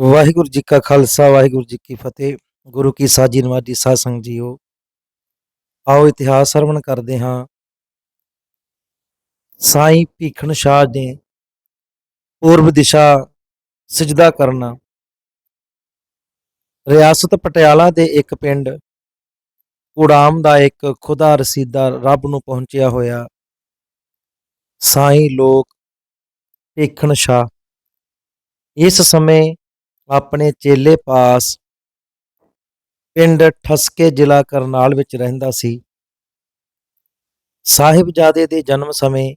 ਵਾਹਿਗੁਰੂ ਜੀ ਕਾ ਖਾਲਸਾ, ਵਾਹਿਗੁਰੂ ਜੀ ਕੀ ਫਤਿਹ। ਗੁਰੂ ਕੀ ਸਾਜੀ ਨਵਾਜੀ ਸਾਧ ਸੰਗਤ ਜੀਓ, ਆਓ ਇਤਿਹਾਸ ਸਰਵਣ ਕਰਦੇ ਹਾਂ। ਸਾਈਂ ਭੀਖਣ ਸ਼ਾਹ ਨੇ ਪੂਰਬ ਦਿਸ਼ਾ ਸਜਦਾ ਕਰਨਾ। ਰਿਆਸਤ ਪਟਿਆਲਾ ਦੇ ਇੱਕ ਪਿੰਡ ਕੁੜਾਮ ਦਾ ਇੱਕ ਖੁਦਾ ਰਸੀਦਾ ਰੱਬ ਨੂੰ ਪਹੁੰਚਿਆ ਹੋਇਆ। ਸਾਈਂ ਲੋਕ ਭੀਖਣ ਸ਼ਾਹ। ਇਸ ਸਮੇਂ ਆਪਣੇ ਚੇਲੇ ਪਾਸ ਪਿੰਡ ਠਸਕੇ ਜ਼ਿਲ੍ਹਾ ਕਰਨਾਲ ਵਿੱਚ ਰਹਿੰਦਾ ਸੀ। ਸਾਹਿਬਜ਼ਾਦੇ ਦੇ ਜਨਮ ਸਮੇਂ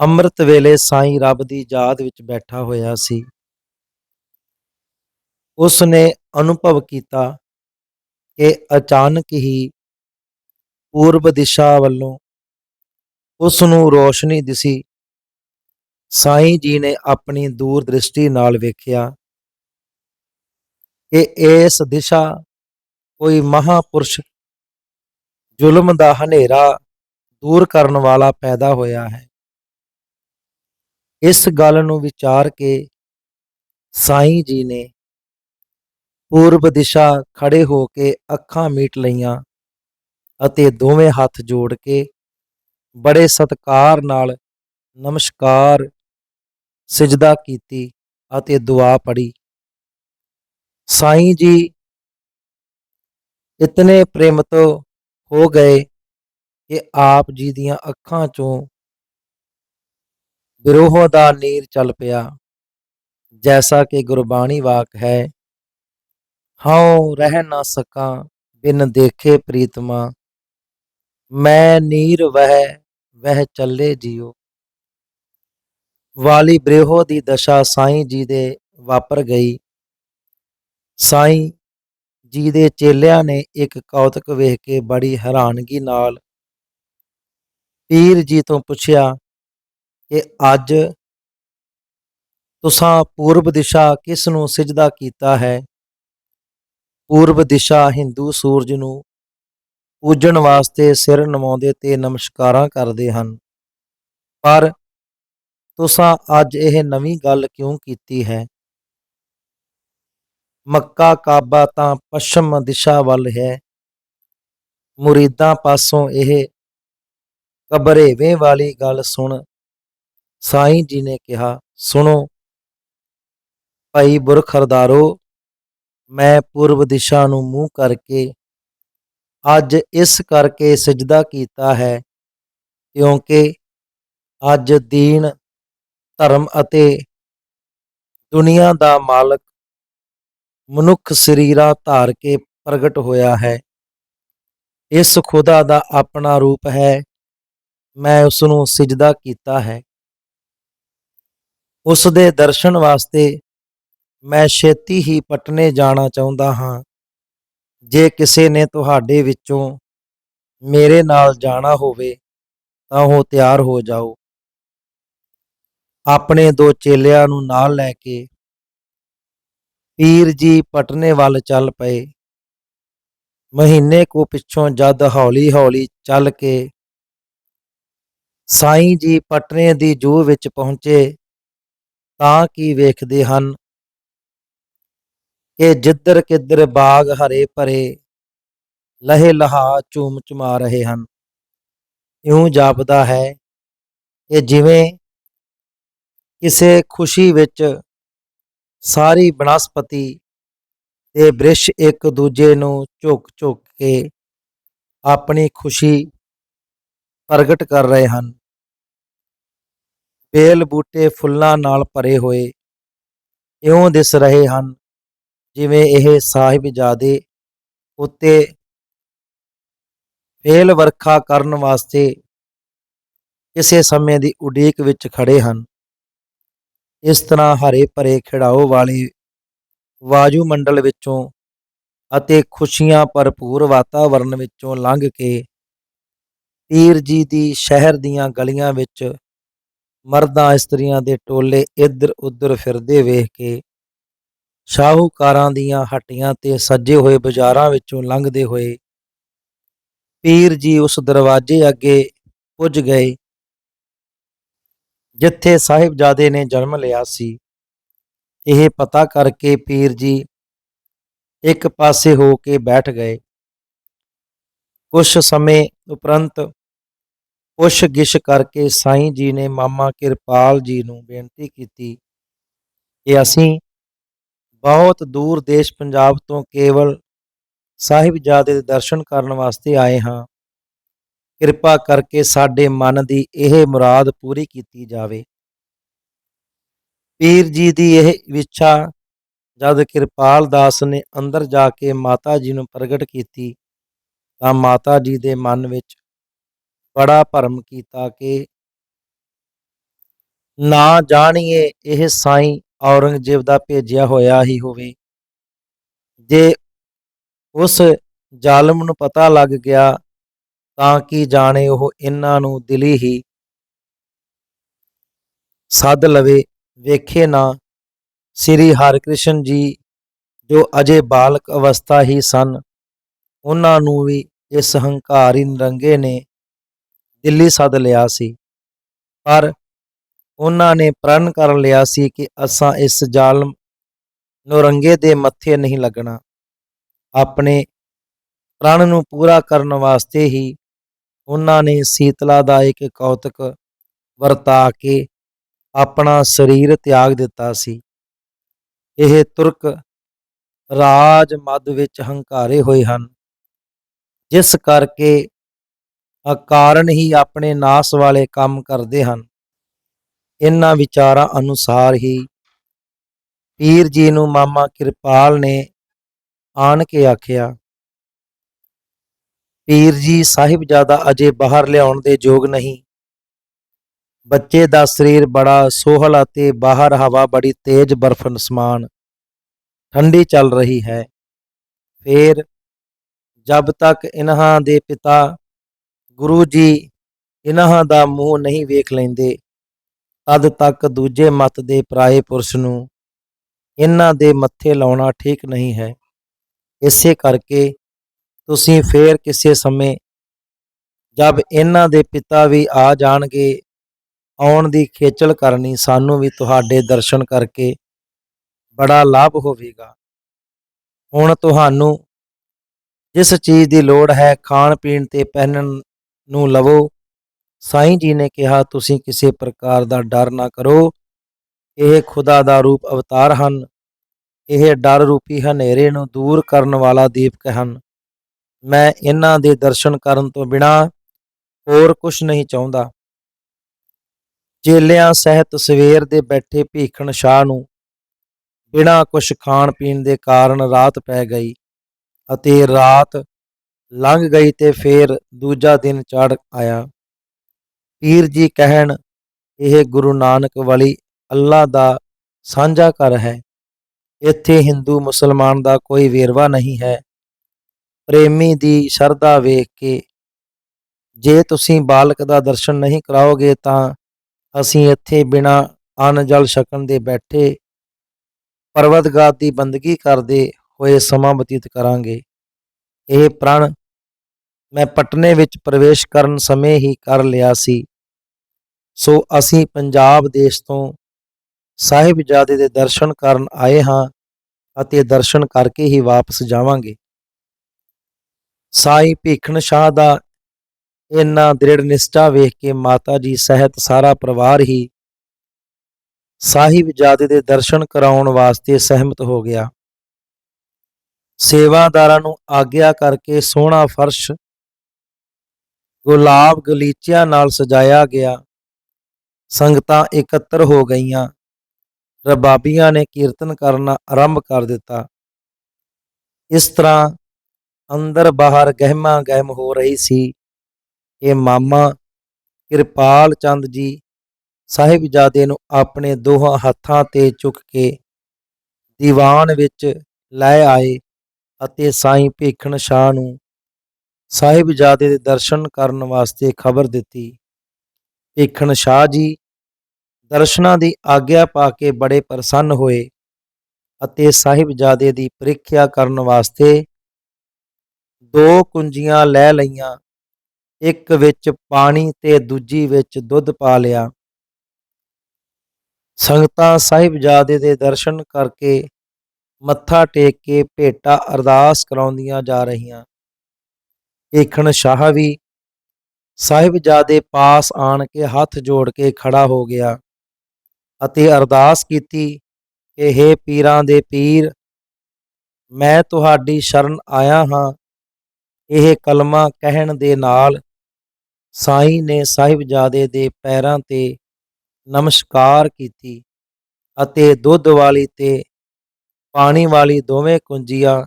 ਅੰਮ੍ਰਿਤ ਵੇਲੇ ਸਾਈਂ ਰੱਬ ਦੀ ਯਾਦ ਵਿੱਚ ਬੈਠਾ ਹੋਇਆ ਸੀ। ਉਸ ਨੇ ਅਨੁਭਵ ਕੀਤਾ ਕਿ ਅਚਾਨਕ ਹੀ ਪੂਰਬ ਦਿਸ਼ਾ ਵੱਲੋਂ ਉਸ ਨੂੰ ਰੋਸ਼ਨੀ ਦਿਸੀ। ਸਾਈਂ ਜੀ ਨੇ ਆਪਣੀ ਦੂਰ ਦ੍ਰਿਸ਼ਟੀ ਨਾਲ ਵੇਖਿਆ। ਕਿ ਇਸ ਦਿਸ਼ਾ ਕੋਈ ਮਹਾਪੁਰਸ਼ ਜ਼ੁਲਮ ਦਾ ਹਨੇਰਾ ਦੂਰ ਕਰਨ ਵਾਲਾ ਪੈਦਾ ਹੋਇਆ ਹੈ। ਇਸ ਗੱਲ ਨੂੰ ਵਿਚਾਰ ਕੇ ਸਾਈਂ ਜੀ ਨੇ ਪੂਰਬ ਦਿਸ਼ਾ ਖੜੇ ਹੋ ਕੇ ਅੱਖਾਂ ਮੀਟ ਲਈਆਂ ਅਤੇ ਦੋਵੇਂ ਹੱਥ ਜੋੜ ਕੇ ਬੜੇ ਸਤਕਾਰ ਨਾਲ ਨਮਸਕਾਰ ਸਜਦਾ ਕੀਤੀ ਅਤੇ ਦੁਆ ਪੜੀ ਸਾਈਂ ਜੀ ਇਤਨੇ ਪ੍ਰੇਮਤ ਹੋ ਗਏ ਕਿ ਆਪ ਜੀ ਦੀਆਂ ਅੱਖਾਂ ਚੋਂ ਵਿਰੋਹ ਦਾ ਨੀਰ ਚੱਲ ਪਿਆ। ਜੈਸਾ ਕਿ ਗੁਰਬਾਣੀ ਵਾਕ ਹੈ, ਹਉ ਰਹਿ ਨਾ ਸਕਾਂ ਬਿਨ ਦੇਖੇ ਪ੍ਰੀਤਮਾ, ਮੈਂ ਨੀਰ ਵਹਿ ਵਹਿ ਚੱਲੇ ਜਿਉ ਵਾਲੀ ਬ੍ਰਿਹੋ ਦੀ ਦਸ਼ਾ ਸਾਈਂ ਜੀ ਦੇ ਵਾਪਰ ਗਈ। ਸਾਈਂ ਜੀ ਦੇ ਚੇਲਿਆਂ ਨੇ ਇੱਕ ਕੌਤਕ ਵੇਖ ਕੇ ਬੜੀ ਹੈਰਾਨਗੀ ਨਾਲ ਪੀਰ ਜੀ ਤੋਂ ਪੁੱਛਿਆ ਕਿ ਅੱਜ ਤੁਸਾਂ ਪੂਰਬ ਦਿਸ਼ਾ ਕਿਸ ਨੂੰ ਸਜਦਾ ਕੀਤਾ ਹੈ? ਪੂਰਬ ਦਿਸ਼ਾ ਹਿੰਦੂ ਸੂਰਜ ਨੂੰ ਪੂਜਣ ਵਾਸਤੇ ਸਿਰ ਨਵਾਉਂਦੇ ਤੇ ਨਮਸਕਾਰਾਂ ਕਰਦੇ ਹਨ। ਪਰ ਤੁਸਾਂ ਅੱਜ ਇਹ ਨਵੀਂ ਗੱਲ ਕਿਉਂ ਕੀਤੀ ਹੈ? ਮੱਕਾ, ਕਾਬਾ ਤਾਂ ਪੱਛਮ ਦਿਸ਼ਾ ਵੱਲ ਹੈ। ਮੁਰੀਦਾਂ ਪਾਸੋਂ ਇਹ ਕਬਰੇਵੇਂ ਵਾਲੀ ਗੱਲ ਸੁਣ ਸਾਈਂ ਜੀ ਨੇ ਕਿਹਾ, ਸੁਣੋ ਭਾਈ ਬੁਰਖਰਦਾਰੋ ਮੈਂ ਪੂਰਬ ਦਿਸ਼ਾ ਨੂੰ ਮੂੰਹ ਕਰਕੇ ਅੱਜ ਇਸ ਕਰਕੇ ਸਜਦਾ ਕੀਤਾ ਹੈ ਕਿਉਂਕਿ ਅੱਜ ਦੀਨ, ਧਰਮ ਅਤੇ ਦੁਨੀਆ ਦਾ ਮਾਲਕ ਮਨੁੱਖ ਸਰੀਰਾਂ ਧਾਰ ਕੇ ਪ੍ਰਗਟ ਹੋਇਆ ਹੈ। ਇਸ ਖੁਦਾ ਦਾ ਆਪਣਾ ਰੂਪ ਹੈ। ਮੈਂ ਉਸ ਨੂੰ ਸਜਦਾ ਕੀਤਾ ਹੈ। ਉਸ ਦੇ ਦਰਸ਼ਨ ਵਾਸਤੇ ਮੈਂ ਛੇਤੀ ਹੀ ਪਟਨੇ ਜਾਣਾ ਚਾਹੁੰਦਾ ਹਾਂ। ਜੇ ਕਿਸੇ ਨੇ ਤੁਹਾਡੇ ਵਿੱਚੋਂ ਮੇਰੇ ਨਾਲ ਜਾਣਾ ਹੋਵੇ ਤਾਂ ਉਹ ਤਿਆਰ ਹੋ ਜਾਓ। ਆਪਣੇ ਦੋ ਚੇਲਿਆਂ ਨੂੰ ਨਾਲ ਲੈ ਕੇ ਪੀਰ ਜੀ ਪਟਨੇ ਵੱਲ ਚੱਲ ਪਏ। ਮਹੀਨੇ ਕੋ ਪਿੱਛੋਂ ਜਦ ਹੌਲੀ ਹੌਲੀ ਚੱਲ ਕੇ ਸਾਈਂ ਜੀ ਪਟਨੇ ਦੀ ਜੂ ਵਿੱਚ ਪਹੁੰਚੇ ਤਾਂ ਕੀ ਵੇਖਦੇ ਹਨ? ਕਿ ਜਿੱਧਰ ਕਿੱਧਰ ਬਾਗ ਹਰੇ ਭਰੇ ਲਹੇ ਲਹਾ ਝੂਮ ਚਮਾ ਰਹੇ ਹਨ। ਇਉਂ ਜਾਪਦਾ ਹੈ ਕਿ ਜਿਵੇਂ ਕਿਸੇ ਖੁਸ਼ੀ ਵਿੱਚ ਸਾਰੀ ਬਨਸਪਤੀ ਤੇ ਬ੍ਰਿਸ਼ ਇੱਕ ਦੂਜੇ ਨੂੰ ਝੁਕ ਝੁਕ ਕੇ ਆਪਣੀ ਖੁਸ਼ੀ ਪ੍ਰਗਟ ਕਰ ਰਹੇ ਹਨ। ਬੇਲ ਬੂਟੇ ਫੁੱਲਾਂ ਨਾਲ ਭਰੇ ਹੋਏ ਇਉਂ ਦਿਸ ਰਹੇ ਹਨ, ਜਿਵੇਂ ਇਹ ਸਾਹਿਬਜ਼ਾਦੇ ਉੱਤੇ ਫੇਲ ਵਰਖਾ ਕਰਨ ਵਾਸਤੇ ਕਿਸੇ ਸਮੇਂ ਦੀ ਉਡੀਕ ਵਿੱਚ ਖੜੇ ਹਨ। ਇਸ ਤਰ੍ਹਾਂ ਹਰੇ ਭਰੇ ਖਿੜਾਓ ਵਾਲੇ ਵਾਯੂਮੰਡਲ ਵਿੱਚੋਂ ਅਤੇ ਖੁਸ਼ੀਆਂ ਭਰਪੂਰ ਵਾਤਾਵਰਣ ਵਿੱਚੋਂ ਲੰਘ ਕੇ ਪੀਰ ਜੀ ਦੀ ਸ਼ਹਿਰ ਦੀਆਂ ਗਲੀਆਂ ਵਿੱਚ ਮਰਦਾਂ ਇਸਤਰੀਆਂ ਦੇ ਟੋਲੇ ਇੱਧਰ ਉੱਧਰ ਫਿਰਦੇ ਵੇਖ ਕੇ ਸ਼ਾਹੂਕਾਰਾਂ ਦੀਆਂ ਹੱਟੀਆਂ ਤੇ ਸੱਜੇ ਹੋਏ ਬਾਜ਼ਾਰਾਂ ਵਿੱਚੋਂ ਲੰਘਦੇ ਹੋਏ ਪੀਰ ਜੀ ਉਸ ਦਰਵਾਜ਼ੇ ਅੱਗੇ ਪੁੱਜ ਗਏ। ਜਿੱਥੇ ਸਾਹਿਬਜ਼ਾਦੇ ਨੇ ਜਨਮ ਲਿਆ ਸੀ, ਇਹ ਪਤਾ ਕਰਕੇ ਪੀਰ ਜੀ ਇੱਕ ਪਾਸੇ ਹੋ ਕੇ ਬੈਠ ਗਏ। ਕੁਝ ਸਮੇਂ ਉਪਰੰਤ ਪੁੱਛ ਗਿਛ ਕਰਕੇ ਸਾਈਂ ਜੀ ਨੇ ਮਾਮਾ ਕਿਰਪਾਲ ਜੀ ਨੂੰ ਬੇਨਤੀ ਕੀਤੀ ਕਿ ਅਸੀਂ ਬਹੁਤ ਦੂਰ ਦੇਸ਼ ਪੰਜਾਬ ਤੋਂ ਕੇਵਲ ਸਾਹਿਬਜ਼ਾਦੇ ਦੇ ਦਰਸ਼ਨ ਕਰਨ ਵਾਸਤੇ ਆਏ ਹਾਂ। ਕਿਰਪਾ ਕਰਕੇ ਸਾਡੇ ਮਨ ਦੀ ਇਹ ਮੁਰਾਦ ਪੂਰੀ ਕੀਤੀ ਜਾਵੇ। ਪੀਰ ਜੀ ਦੀ ਇਹ ਵਿਛਾ ਜਦ ਕਿਰਪਾਲ ਦਾਸ ਨੇ ਅੰਦਰ ਜਾ ਕੇ ਮਾਤਾ ਜੀ ਨੂੰ ਪ੍ਰਗਟ ਕੀਤੀ, ਤਾਂ ਮਾਤਾ ਜੀ ਦੇ ਮਨ ਵਿੱਚ ਬੜਾ ਭਰਮ ਕੀਤਾ ਕਿ ਨਾ ਜਾਣੀਏ ਇਹ ਸਾਈਂ ਔਰੰਗਜ਼ੇਬ ਦਾ ਭੇਜਿਆ ਹੋਇਆ ਹੀ ਹੋਵੇ। ਜੇ ਉਸ ਜ਼ਾਲਮ ਨੂੰ ਪਤਾ ਲੱਗ ਗਿਆ ਤਾਂ ਕਿ ਜਾਣੇ ਉਹ ਇਹਨਾਂ ਨੂੰ ਦਿਲੀ ਹੀ ਸੱਦ ਲਵੇ, ਵੇਖੇ ਨਾ। ਸ੍ਰੀ ਹਰਿਕ੍ਰਿਸ਼ਨ ਜੀ, ਜੋ ਅਜੇ ਬਾਲਕ ਅਵਸਥਾ ਹੀ ਸਨ, ਉਹਨਾਂ ਨੂੰ ਵੀ ਇਸ ਹੰਕਾਰੀ ਨਰੰਗੇ ਨੇ ਦਿੱਲੀ ਸੱਦ ਲਿਆ ਸੀ। ਪਰ ਉਹਨਾਂ ਨੇ ਪ੍ਰਣ ਕਰ ਲਿਆ ਸੀ ਕਿ ਅਸਾਂ ਇਸ ਜ਼ਾਲਮ ਨਰੰਗੇ ਦੇ ਮੱਥੇ ਨਹੀਂ ਲੱਗਣਾ। ਆਪਣੇ ਪ੍ਰਣ ਨੂੰ ਪੂਰਾ ਕਰਨ ਵਾਸਤੇ ਹੀ ਉਹਨਾਂ ਨੇ ਸੀਤਲਾ ਦਾ ਇੱਕ ਕੌਤਕ ਵਰਤਾ ਕੇ ਆਪਣਾ ਸਰੀਰ ਤਿਆਗ ਦਿੱਤਾ ਸੀ। ਇਹ ਤੁਰਕ ਰਾਜ ਮੱਧ ਵਿੱਚ ਹੰਕਾਰੇ ਹੋਏ ਹਨ। ਜਿਸ ਕਰਕੇ ਅਕਾਰਨ ਹੀ ਆਪਣੇ ਨਾਸ ਵਾਲੇ ਕੰਮ ਕਰਦੇ ਹਨ। ਇਹਨਾਂ ਵਿਚਾਰਾਂ ਅਨੁਸਾਰ ਹੀ ਪੀਰ ਜੀ ਨੂੰ ਮਾਮਾ ਕਿਰਪਾਲ ਨੇ ਆਣ ਕੇ ਆਖਿਆ ਪੀਰ ਜੀ ਸਾਹਿਬਜ਼ਾਦਾ ਅਜੇ ਬਾਹਰ ਲਿਆਉਣ ਦੇ ਯੋਗ ਨਹੀਂ। ਬੱਚੇ ਦਾ ਸਰੀਰ ਬੜਾ ਸੋਹਲ ਅਤੇ ਬਾਹਰ ਹਵਾ ਬੜੀ ਤੇਜ਼ ਬਰਫ਼ ਸਮਾਨ। ਠੰਡੀ ਚੱਲ ਰਹੀ ਹੈ। ਫੇਰ ਜਦ ਤੱਕ ਇਨ੍ਹਾਂ ਦੇ ਪਿਤਾ ਗੁਰੂ ਜੀ ਇਨ੍ਹਾਂ ਦਾ ਮੂੰਹ ਨਹੀਂ ਵੇਖ ਲੈਂਦੇ, ਤਦ ਤੱਕ ਦੂਜੇ ਮਤ ਦੇ ਪਰਾਏ ਪੁਰਸ਼ ਨੂੰ ਇਹਨਾਂ ਦੇ ਮੱਥੇ ਲਾਉਣਾ ਠੀਕ ਨਹੀਂ ਹੈ। ਇਸੇ ਕਰਕੇ ਤੁਸੀਂ ਫੇਰ ਕਿਸੇ ਸਮੇਂ ਜਦ ਇਹਨਾਂ ਦੇ ਪਿਤਾ ਵੀ ਆ ਜਾਣਗੇ, ਆਉਣ ਦੀ ਖੇਚਲ ਕਰਨੀ ਸਾਨੂੰ ਵੀ ਤੁਹਾਡੇ ਦਰਸ਼ਨ ਕਰਕੇ ਬੜਾ ਲਾਭ ਹੋਵੇਗਾ। ਹੁਣ ਤੁਹਾਨੂੰ ਜਿਸ ਚੀਜ਼ ਦੀ ਲੋੜ ਹੈ ਖਾਣ ਪੀਣ ਤੇ ਪਹਿਨਣ ਨੂੰ ਲਵੋ। ਸਾਈਂ ਜੀ ਨੇ ਕਿਹਾ, ਤੁਸੀਂ ਕਿਸੇ ਪ੍ਰਕਾਰ ਦਾ ਡਰ ਨਾ ਕਰੋ। ਇਹ ਖੁਦਾ ਦਾ ਰੂਪ ਅਵਤਾਰ ਹਨ। ਇਹ ਡਰ ਰੂਪੀ ਹਨੇਰੇ ਨੂੰ ਦੂਰ ਕਰਨ ਵਾਲਾ ਦੀਪਕ ਹਨ। ਮੈਂ ਇਹਨਾਂ ਦੇ ਦਰਸ਼ਨ ਕਰਨ ਤੋਂ ਬਿਨਾ ਹੋਰ ਕੁਝ ਨਹੀਂ ਚਾਹੁੰਦਾ। ਚੇਲਿਆਂ ਸਹਿਤ ਸਵੇਰ ਦੇ ਬੈਠੇ ਭੀਖਣ ਸ਼ਾਹ ਨੂੰ ਬਿਨਾ ਕੁਝ ਖਾਣ ਪੀਣ ਦੇ ਕਾਰਨ ਰਾਤ ਪੈ ਗਈ ਅਤੇ ਰਾਤ ਲੰਘ ਗਈ ਤੇ ਫੇਰ ਦੂਜਾ ਦਿਨ ਚੜ ਆਇਆ। ਪੀਰ ਜੀ ਕਹਿਣ, ਇਹ ਗੁਰੂ ਨਾਨਕ ਵਾਲੀ ਅੱਲਾ ਦਾ ਸਾਂਝਾ ਘਰ ਹੈ। ਇੱਥੇ ਹਿੰਦੂ ਮੁਸਲਮਾਨ ਦਾ ਕੋਈ ਵੇਰਵਾ ਨਹੀਂ ਹੈ। ਪ੍ਰੇਮੀ ਦੀ ਸ਼ਰਧਾ ਵੇਖ ਕੇ ਜੇ ਤੁਸੀਂ ਬਾਲਕ ਦਾ ਦਰਸ਼ਨ ਨਹੀਂ ਕਰਾਓਗੇ ਤਾਂ ਅਸੀਂ ਇੱਥੇ ਬਿਨਾ ਅੰਨ ਜਲ ਛਕਣ ਦੇ ਬੈਠੇ ਪਰਵਤਗਾਰ ਦੀ ਬੰਦਗੀ ਕਰਦੇ ਹੋਏ ਸਮਾਂ ਬਤੀਤ ਕਰਾਂਗੇ। ਇਹ ਪ੍ਰਣ ਮੈਂ ਪਟਨੇ ਵਿੱਚ ਪ੍ਰਵੇਸ਼ ਕਰਨ ਸਮੇਂ ਹੀ ਕਰ ਲਿਆ ਸੀ। ਸੋ ਅਸੀਂ ਪੰਜਾਬ ਦੇਸ਼ ਤੋਂ ਸਾਹਿਬਜ਼ਾਦੇ ਦੇ ਦਰਸ਼ਨ ਕਰਨ ਆਏ ਹਾਂ ਅਤੇ ਦਰਸ਼ਨ ਕਰਕੇ ਹੀ ਵਾਪਸ ਜਾਵਾਂਗੇ। ਸਾਈ ਭੀਖਣ ਸ਼ਾਹ ਦਾ ਇੰਨਾ ਦ੍ਰਿੜ ਨਿਸ਼ਚਾ ਵੇਖ ਕੇ ਮਾਤਾ ਜੀ ਸਹਿਤ ਸਾਰਾ ਪਰਿਵਾਰ ਹੀ ਸਾਹਿਬਜ਼ਾਦੇ ਦੇ ਦਰਸ਼ਨ ਕਰਾਉਣ ਵਾਸਤੇ ਸਹਿਮਤ ਹੋ ਗਿਆ। ਸੇਵਾਦਾਰਾਂ ਨੂੰ ਆਗਿਆ ਕਰਕੇ ਸੋਹਣਾ ਫਰਸ਼, ਗੁਲਾਬ ਗਲੀਚਿਆਂ ਨਾਲ ਸਜਾਇਆ ਗਿਆ। ਸੰਗਤਾਂ ਇਕੱਤਰ ਹੋ ਗਈਆਂ। ਰਬਾਬੀਆਂ ਨੇ ਕੀਰਤਨ ਕਰਨਾ ਆਰੰਭ ਕਰ ਦਿੱਤਾ। ਇਸ ਤਰ੍ਹਾਂ ਅੰਦਰ ਬਾਹਰ ਗਹਿਮਾ ਗਹਿਮ ਹੋ ਰਹੀ ਸੀ। ਇਹ ਮਾਮਾ ਕਿਰਪਾਲ ਚੰਦ ਜੀ ਸਾਹਿਬਜ਼ਾਦੇ ਨੂੰ ਆਪਣੇ ਦੋਹਾਂ ਹੱਥਾਂ ਤੇ ਚੁੱਕ ਕੇ ਦੀਵਾਨ ਵਿੱਚ ਲੈ ਆਏ ਅਤੇ ਸਾਈਂ ਭੇਖਣ ਸ਼ਾਹ ਨੂੰ ਸਾਹਿਬਜ਼ਾਦੇ ਦੇ ਦਰਸ਼ਨ ਕਰਨ ਵਾਸਤੇ ਖਬਰ ਦਿੱਤੀ। ਭੀਖਣ ਸ਼ਾਹ ਜੀ ਦਰਸ਼ਨਾਂ ਦੀ ਆਗਿਆ ਪਾ ਕੇ ਬੜੇ ਪ੍ਰਸੰਨ ਹੋਏ ਅਤੇ ਸਾਹਿਬਜ਼ਾਦੇ ਦੀ ਪ੍ਰੀਖਿਆ ਕਰਨ ਵਾਸਤੇ ਦੋ ਕੁੰਜੀਆਂ ਲੈ ਲਈਆਂ, ਇੱਕ ਵਿੱਚ ਪਾਣੀ ਤੇ ਦੂਜੀ ਵਿੱਚ ਦੁੱਧ ਪਾ ਲਿਆ। ਸੰਗਤਾਂ ਸਾਹਿਬਜ਼ਾਦੇ ਦੇ ਦਰਸ਼ਨ ਕਰਕੇ ਮੱਥਾ ਟੇਕ ਕੇ ਭੇਟਾ ਅਰਦਾਸ ਕਰਾਉਂਦੀਆਂ ਜਾ ਰਹੀਆਂ। ਏਖਣ ਸ਼ਾਹ ਵੀ ਸਾਹਿਬਜ਼ਾਦੇ ਪਾਸ ਆਣ ਕੇ ਹੱਥ ਜੋੜ ਕੇ ਖੜਾ ਹੋ ਗਿਆ ਅਤੇ ਅਰਦਾਸ ਕੀਤੀ ਕਿ हे ਪੀਰਾਂ ਦੇ ਪੀਰ, ਮੈਂ ਤੁਹਾਡੀ ਸ਼ਰਨ ਆਇਆ ਹਾਂ। ਇਹ ਕਲਮਾ ਕਹਿਣ ਦੇ ਨਾਲ ਸਾਈਂ ਨੇ ਸਾਹਿਬਜ਼ਾਦੇ ਦੇ ਪੈਰਾਂ ਤੇ ਨਮਸਕਾਰ ਕੀਤੀ ਅਤੇ ਦੁੱਧ ਵਾਲੀ ਤੇ ਪਾਣੀ ਵਾਲੀ ਦੋਵੇਂ ਕੁੰਜੀਆਂ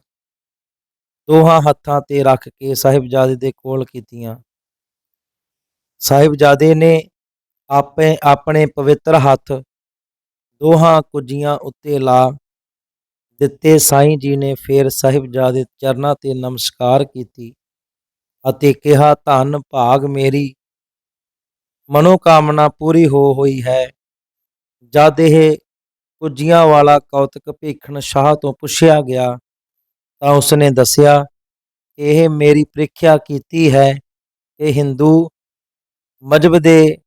ਦੋਹਾਂ ਹੱਥਾਂ ਤੇ ਰੱਖ ਕੇ ਸਾਹਿਬਜ਼ਾਦੇ ਦੇ ਕੋਲ ਕੀਤੀਆਂ। ਸਾਹਿਬਜ਼ਾਦੇ ਨੇ ਆਪੇ ਆਪਣੇ ਪਵਿੱਤਰ ਹੱਥ ਦੋਹਾਂ ਕੁੰਜੀਆਂ ਉੱਤੇ ਲਾ ਦਿੱਤੇ ਸਾਈਂ ਜੀ ਨੇ ਫੇਰ ਸਾਹਿਬਜ਼ਾਦੇ ਚਰਨਾਂ ਤੇ ਨਮਸਕਾਰ ਕੀਤੀ ਅਤੇ ਕਿਹਾ, ਧੰਨ ਭਾਗ ਮੇਰੀ, ਮਨੋਕਾਮਨਾ ਪੂਰੀ ਹੋ ਹੋਈ ਹੈ। ਜਦ ਇਹ ਕੁੱਜੀਆਂ ਵਾਲਾ ਕੌਤਕ ਭੀਖਣ ਸ਼ਾਹ ਤੋਂ ਪੁੱਛਿਆ ਗਿਆ ਤਾਂ ਉਸਨੇ ਦੱਸਿਆ ਕਿ ਇਹ ਮੇਰੀ ਪ੍ਰੀਖਿਆ ਕੀਤੀ ਹੈ ਕਿ ਹਿੰਦੂ ਮਜਬ ਦੇ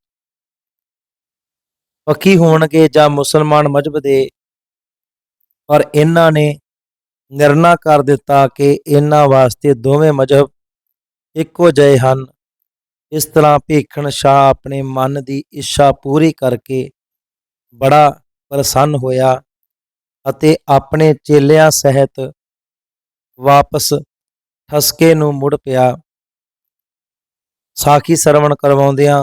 ਪੱਕੀ ਹੋਣਗੇ ਜਾਂ ਮੁਸਲਮਾਨ ਮਜਬ ਦੇ ਪਰ ਇਹਨਾਂ ਨੇ ਨਿਰਣਾ ਕਰ ਦਿੱਤਾ ਕਿ ਇਹਨਾਂ ਵਾਸਤੇ ਦੋਵੇਂ ਮਜਹਬ ਇੱਕੋ ਜਿਹੇ ਹਨ। ਇਸ ਤਰ੍ਹਾਂ ਭੀਖਣ ਸ਼ਾਹ ਆਪਣੇ ਮਨ ਦੀ ਇੱਛਾ ਪੂਰੀ ਕਰਕੇ ਬੜਾ ਪ੍ਰਸੰਨ ਹੋਇਆ ਅਤੇ ਆਪਣੇ ਚੇਲਿਆਂ ਸਹਿਤ ਵਾਪਸ ਠਸਕੇ ਨੂੰ ਮੁੜ ਪਿਆ। ਸਾਖੀ ਸਰਵਣ ਕਰਵਾਉਂਦਿਆਂ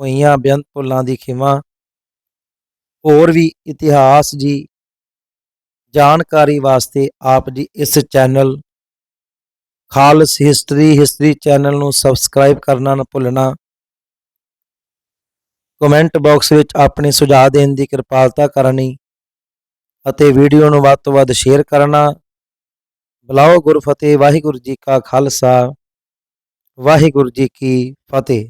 ਹੋਈਆਂ ਬੇਅੰਤ ਭੁੱਲਾਂ ਦੀ ਖਿਮਾ। ਹੋਰ ਵੀ ਇਤਿਹਾਸ ਜੀ ਜਾਣਕਾਰੀ ਵਾਸਤੇ ਆਪ ਜੀ ਇਸ channel Khalsa history history channel ਨੂੰ ਸਬਸਕ੍ਰਾਈਬ ਕਰਨਾ ਨਾ ਭੁੱਲਣਾ। ਕਮੈਂਟ ਬਾਕਸ ਵਿੱਚ ਆਪਣੇ ਸੁਝਾਅ ਦੇਣ ਦੀ ਕਿਰਪਾਲਤਾ ਕਰਨੀ ਅਤੇ ਵੀਡੀਓ ਨੂੰ ਵੱਧ ਤੋਂ ਵੱਧ ਸ਼ੇਅਰ ਕਰਨਾ। ਬੁਲਾਓ ਗੁਰਫਤਿਹ, ਵਾਹਿਗੁਰੂ ਜੀ ਕਾ ਖਾਲਸਾ, ਵਾਹਿਗੁਰੂ ਜੀ ਕੀ ਫਤਿਹ।